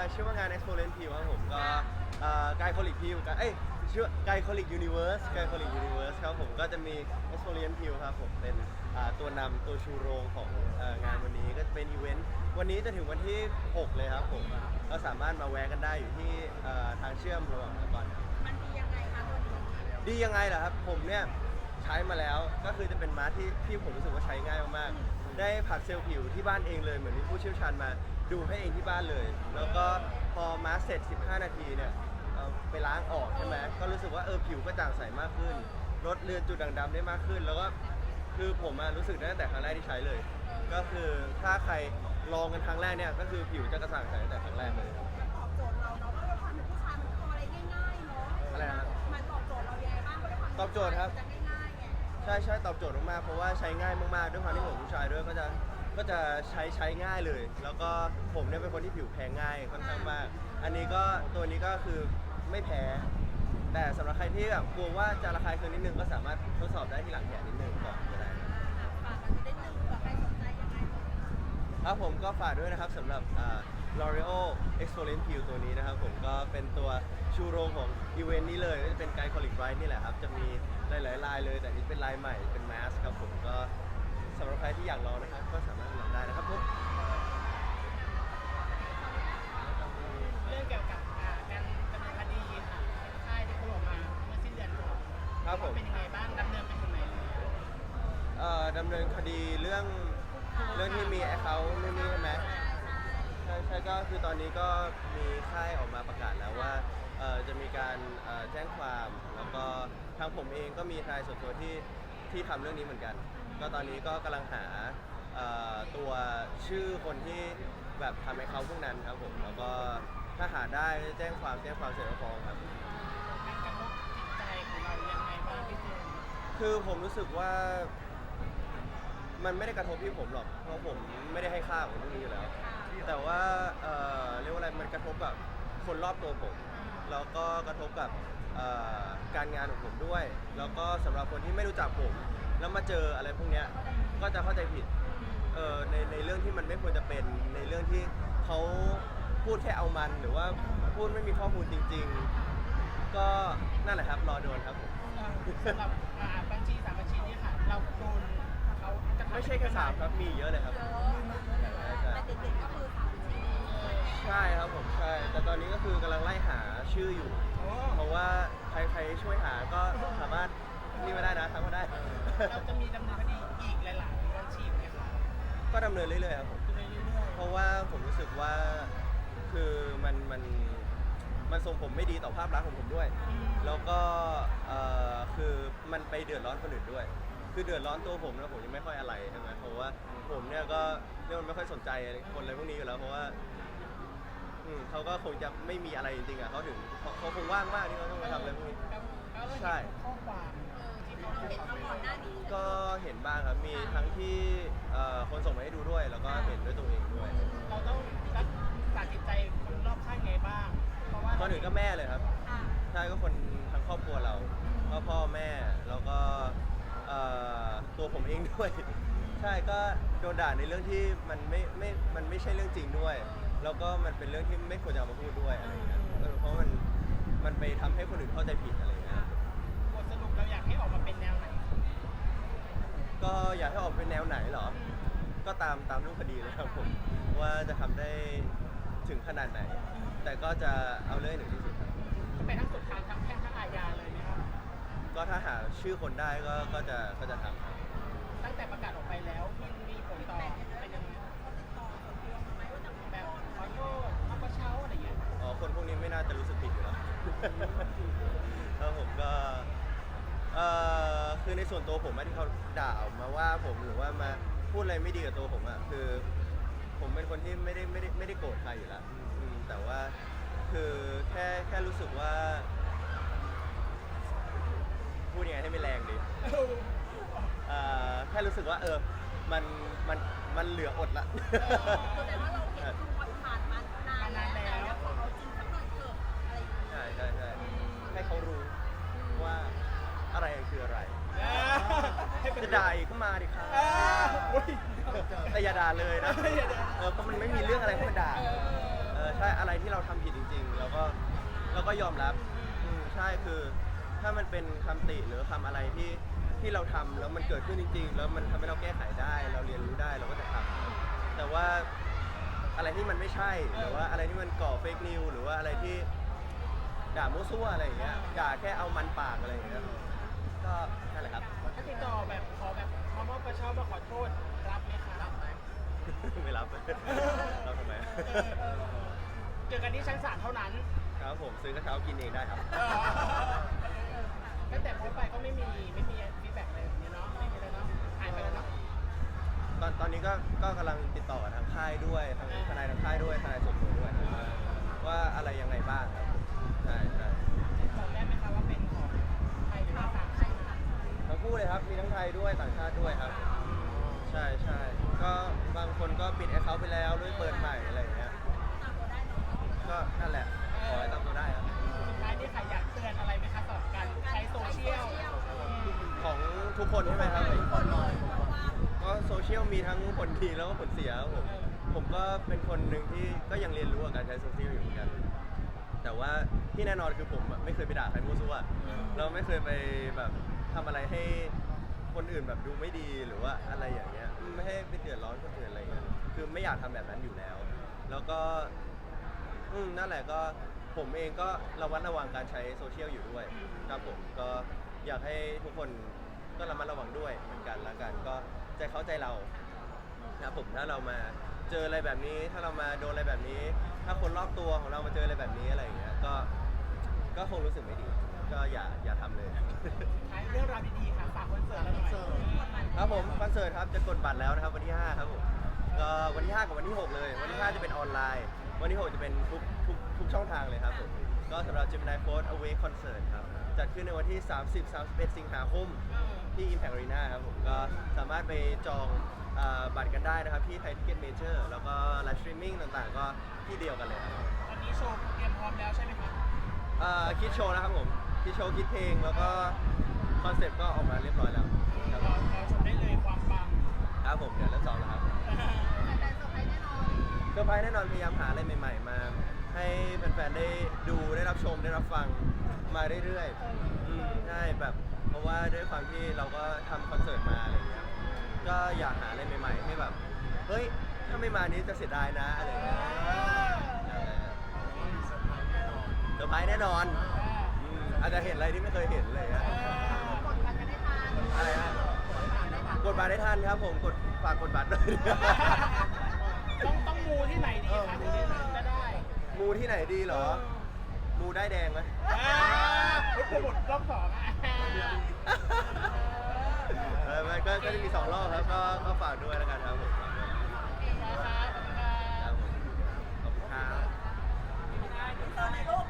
อ่อชื่อว่างาน Expo Lens View ครับผมก็ไกด์คอลิกพิวเอ้ยชื่อไกด์คอลิกยูนิเวิร์สไกด์คอลิกยูนิเวิร์สครับผมก็จะมี Expo Lens View ครับผมเป็นอ่าตัวนำตัวชูโรงของเอ่องานวันนี้ก็จะเป็นอีเวนต์วันนี้จะถึงวันที่ 6 เลยครับผมก็สามารถมาแวะกันได้อยู่ที่เอ่อทางเชื่อมระหว่างก่อนมันดียังไงคะตัวนี้ดียังไงล่ะครับ ผมเนี่ยใช้มาแล้วก็คือจะเป็นมาสที่ที่ผมรู้สึกว่าใช้ง่ายมากๆได้ผัดเซลล์ผิวที่บ้านเองเลยเหมือนมีผู้เชี่ยวชาญมา ดูให้เองที่บ้านเลย แล้วก็พอมาสเสร็จ 15 นาทีเนี่ยเอาไปล้างออกใช่ไหมก็รู้สึกว่าเออผิวก็จางใสมากขึ้นลดเลือนจุดด่างดำได้มากขึ้น แล้วก็คือผมอะรู้สึกได้ตั้งแต่ครั้งแรกที่ใช้เลย ก็คือถ้าใครลองกันครั้งแรกเนี่ยก็คือผิวจะกระจ่างใสตั้งแต่ครั้งแรกเลย ตอบโจทย์เราเนาะเพราะด้วยความเป็นผู้ชายมันทำอะไรง่ายๆเนาะอะไรนะครับมันตอบโจทย์เรายังไงบ้างเพราะด้วยความตอบโจทย์ครับจะง่ายๆไง ใช่ใช่ตอบโจทย์มากๆเพราะว่าใช้ง่ายมากๆด้วยความที่ผมผู้ชายด้วยก็จะ ก็จะใช้ใช้ง่ายเลย แล้วก็ผมเนี่ยเป็นคนที่ผิวแพ้ง่ายค่อนข้างมาก อันนี้ก็ตัวนี้ก็คือไม่แพ้ แต่สำหรับใครที่แบบกลัวว่าจะระคายเคืองนิดนึงก็สามารถทดสอบได้ที่หลังแขนนิดนึงก่อนก็ได้ ฝากกันจะได้หนึ่งเผื่อใครสนใจยังไงครับผมก็ฝากด้วยนะครับสำหรับอ่า L'Oreal Exfoliant Peel ตัวนี้นะครับผมก็เป็นตัวชูโรงของอีเวนต์นี้เลยก็จะเป็นไกด์คอลิกไรท์นี่แหละครับ จะมีหลายๆลายเลย แต่อันนี้เป็นลายใหม่เป็นแมสครับผมก็ สำหรับใครที่อยากลองนะครับ ก็สามารถลองได้นะครับผมเรื่องเกี่ยวกับอ่าการดำเนินคดีค่ะค่ายที่เขาบอกมาเมื่อสิ้นเดือนก่อนครับผม เป็นยังไงบ้างดำเนินไปถึงไหนเลยเอ่อดำเนินคดีเรื่องเรื่องที่มีแอคเคาท์นู่นนี่ใช่ไหมใช่ใช่ก็คือตอนนี้ก็มีค่ายออกมาประกาศแล้วว่าเอ่อจะมีการเอ่อแจ้งความ แล้วก็ทางผมเองก็มีทนายส่วนตัวที่ที่ทำเรื่องนี้เหมือนกัน ก็ตอนนี้ก็กำลังหาเอ่อตัวชื่อคนที่แบบทำให้เขาพวกนั้นครับผม แล้วก็ถ้าหาได้แจ้งความแจ้งความเสร็จแล้วฟ้องครับการกระทบจิตใจของเรายังไงบ้างพี่เจมส์คือผมรู้สึกว่า มันไม่ได้กระทบที่ผมหรอก เพราะผมไม่ได้ให้ค่าของเรื่องนี้อยู่แล้ว แต่ว่าเอ่อเรียกว่าอะไรมันกระทบกับคนรอบตัวผม แล้วก็กระทบกับเอ่อการงานของผมด้วย แล้วก็สำหรับคนที่ไม่รู้จักผม แล้วมาเจออะไรพวกเนี้ยก็จะเข้าใจผิดเออในในเรื่องที่มันไม่ควรจะเป็นในเรื่องที่เขาพูดแค่เอามันหรือว่าพูดไม่มีข้อมูลจริง ๆ ก็นั่นแหละครับรอโดนครับผมสำหรับอ่าบัญชีสามบัญชีนี้ค่ะ เราโดนเขากระทำไม่ใช่แค่สามครับมีเยอะเลยครับเยอะแต่เด็กๆก็คือสามชีใช่ครับผมใช่ แต่ตอนนี้ก็คือกำลังไล่หาชื่ออยู่ โอ้ เพราะว่าใครใครช่วยหาก็สามารถนี่มาได้นะทำมาได้ เราจะมีดำเนินคดีอีกหลายๆบัญชีไหมคะก็ดำเนินเรื่อยๆครับผมเรื่อยๆเพราะว่าผมรู้สึกว่าคือมันมันมันส่งผมไม่ดีต่อภาพลักษณ์ของผมด้วยแล้วก็เอ่อคือมันไปเดือดร้อนคนอื่นด้วย คือเดือดร้อนตัวผมแล้วผมยังไม่ค่อยอะไรใช่ไหมเพราะว่าผมเนี่ยก็เรียกว่าไม่ค่อยสนใจคนอะไรพวกนี้อยู่แล้วเพราะว่าอืมเขาก็คงจะไม่มีอะไรจริงๆอะเขาถึงเขาเขาคงว่างมากที่เขาต้องมาทำอะไรพวกนี้ แล้วแล้วเราใช่เห็นข้อความที่ เขาเราเห็นมาก่อนหน้านี้ก็เห็นบ้างครับ มีทั้งที่เอ่อคนส่งมาให้ดูด้วย แล้วก็เห็นด้วยตัวเองด้วยเราต้องรักษาจิตใจคนรอบข้างไงบ้าง เพราะว่าก่อนอื่นก็แม่เลยครับ อะใช่ก็คนทั้งครอบครัวเรา ก็พ่อแม่แล้วก็เอ่อตัวผมเองด้วย ใช่ก็โดนด่าในเรื่องที่มันไม่ไม่มันไม่ใช่เรื่องจริงด้วย แล้วก็มันเป็นเรื่องที่ไม่ควรจะเอามาพูดด้วยอะไรอย่างเงี้ยเออเพราะมันมันไปทำให้คนอื่นเข้าใจผิดอะไรอย่างเงี้ย็อยากให้ออกเป็นแนวไหนหรอ ก็ตามตามรูปคดีเลยครับผมว่าจะทำได้ถึงขนาดไหน แต่ก็จะเอาเรื่องหนึ่งที่สุดครับจะเป็นทั้งสุดทางทั้งแพ่งทั้งอาญาเลยไหมครับ ก็ถ้าหาชื่อคนได้ก็ก็จะก็จะทำครับ ตั้งแต่ประกาศออกไปแล้วมันมีผลต่อเป็นยังไงแบบขอโทษเอากระเช้าอะไรอย่างเงี้ย อ๋อ คนพวกนี้ไม่น่าจะรู้สึกผิดหรอถ้ว แล้วผมก็ อ่อคือในส่วนตัวผมอะที่เขาด่าออกมาว่าผมหรือว่ามาพูดอะไรไม่ดีกับตัวผมอะคือ ผมเป็นคนที่ไม่ได้ไม่ได้ไม่ได้โกรธใครอยู่แล้วอืมแต่ว่าคือแค่แค่รู้สึกว่า พูดยังไงให้ไม่แรงดี เอ่อแค่รู้สึกว่าเออ มันมันมันเหลืออดละ แสดงว่าเราเห็นคนผ่านมานานแล้วแต่แล้วของเราจริงสักหน่อยเถอะอะไรอย่างเงี้ยใช่ใช่ใช่ให้เขารู้ว่า อะไรคืออะไรให้เป็นจะด่าอีกก็มาดิครับอ่าอุ๊ยแต่อย่าด่าเลยนะอย่าด่าเออเพราะมันไม่มีเรื่องอะไรให้มันด่าเออใช่อะไรที่เราทำผิดจริง ๆ เราก็เราก็ยอมรับอืมใช่คือถ้ามันเป็นคำติหรือคำอะไรที่ที่เราทำแล้วมันเกิดขึ้นจริง ๆ แล้วมันทำให้เราแก้ไขได้ เราเรียนรู้ได้เราก็จะทำแต่ว่าอะไรที่มันไม่ใช่หรือว่าอะไรที่มันก่อเฟกนิวหรือว่าอะไรที่ด่ามั่วซั่วอะไรอย่างเงี้ยด่าแค่เอามันปากอะไรอย่างเงี้ย ก็นั่นแหละครับ ถ้าติดต่อแบบขอแบบมามอบกระเช้ามาขอโทษรับไหมคะรับไหมไม่รับรับทำไมเจอกันที่ชั้นศาลเท่านั้น ครับผมซื้อกระเช้ากินเองได้ครับตั้งแต่โพสต์ไปก็ไม่มีไม่มีฟีดแบ็กอะไรแบบนี้เนาะไม่มีเลยเนาะหายไปแล้วเนาะตอนตอนนี้ก็ก็กำลังติดต่อกับทางค่ายด้วยทางทนายทางค่ายด้วยทนายส่วนตัวด้วยนะครับว่าอะไรยังไงบ้างครับใช่ใช่ บอกได้ไหมคะว่าเป็นของใครหรือว่าต่างชาติ ทั้ง คู่เลยครับ มีทั้งไทยด้วยต่างชาติด้วยครับ ใช่ใช่ก็บางคนก็ปิดแอคเคาท์ไปแล้วด้วยเปิดใหม่อะไรอย่างเงี้ยตามตัวได้เนาะก็นั่นแหละขอให้ตามตัวได้ครับ สุดท้ายนี่ค่ะอยากเตือนอะไรไหมคะสำหรับการใช้โซเชียลของทุกคนใช่ไหมครับคนเลยเพราะว่าก็โซเชียลมีทั้งผลดีแล้วก็ผลเสียครับผม ผมก็เป็นคนหนึ่งที่ก็ยังเรียนรู้กับการใช้โซเชียลอยู่เหมือนกัน แต่ว่าที่แน่นอนคือผมอะไม่เคยไปด่าใครมั่วซั่วเราไม่เคยไปแบบ ทำอะไรให้คนอื่นแบบดูไม่ดีหรือว่าอะไรอย่างเงี้ยไม่ให้ไปเดือดร้อนคนอื่นอะไรเงี้ยคือไม่อยากทำแบบนั้นอยู่แล้ว แล้วก็ อืมนั่นแหละก็ผมเองก็ระวัดระวังการใช้โซเชียลอยู่ด้วยครับผมก็อยากให้ทุกคนก็ระมัดระวังด้วยเหมือนกันแล้วกันก็ใจเขาใจเรานะครับผมถ้าเรามาเจออะไรแบบนี้ ถ้าเรามาโดนอะไรแบบนี้ ถ้าคนรอบตัวของเรามาเจออะไรแบบนี้อะไรอย่างเงี้ยก็ก็คงรู้สึกไม่ดี ก็อย่าอย่าทำเลยท้ายเรื่องราวดีๆค่ะฝากคอนเสิร์ตเราหน่อยครับผมคอนเสิร์ตครับจะกดบัตรแล้วนะครับวันที่ 5 ครับผมก็วันที่ 5 กับวันที่ 6 เลย วันที่ 5 จะเป็นออนไลน์ วันที่ 6 จะเป็นทุกทุกทุกช่องทางเลยครับผมก็สำหรับ Gemini Force Away Concert ครับ จัดขึ้นในวันที่ 30 31 สิงหาคมที่ Impact Arena ครับผมก็สามารถไปจองเอ่อบัตรกันได้นะครับ ที่ไทยทิเก็ตเมเจอร์แล้วก็ไลฟ์สตรีมมิ่งต่างๆ ก็ที่เดียวกันเลยครับตอนนี้โชว์เตรียมพร้อมแล้วใช่ไหมคะเอ่อคิดโชว์นะครับผม คิดโชว์คิดเพลงแล้วก็คอนเซ็ปต์ก็ออกมาเรียบร้อยแล้วครับเราเราชมได้เลยความปังครับผมเดี๋ยวเริ่มซ้อมแล้วครับแฟนๆเซอร์ไพรส์แน่นอนเซอร์ไพรส์แน่นอนพยายามหาอะไรใหม่ ๆ มา ให้แฟนๆได้ดูได้รับชมได้รับฟังมาเรื่อยๆอืมใช่แบบ เพราะว่าด้วยความที่เราก็ทำคอนเสิร์ตมาอะไรอย่างเงี้ยก็อยากหาอะไรใหม่ๆให้แบบเฮ้ยถ้าไม่มานี้จะเสียดายนะอะไรอย่างเงี้ยเออเซอร์ไพรส์แน่นอน อาจจะเห็นอะไรที่ไม่เคยเห็นอะย่างเยกดบัรกัไดทัอะไรฮะกดบัตรได้ทันครับผมกดฝากกดบัตรด้วยต้องต้องมูที่ไหนดีคะถึงจะได้มูที่ไหนดีเหรอ มูได้แดงไหมไม่โปรโมดรอบสองเออมันก็ก็จะมีสองรอบครับก็ก็ฝากด้วยแล้วกันครับผมขอบคุณครับขอบคุณครับ ตอนในโลก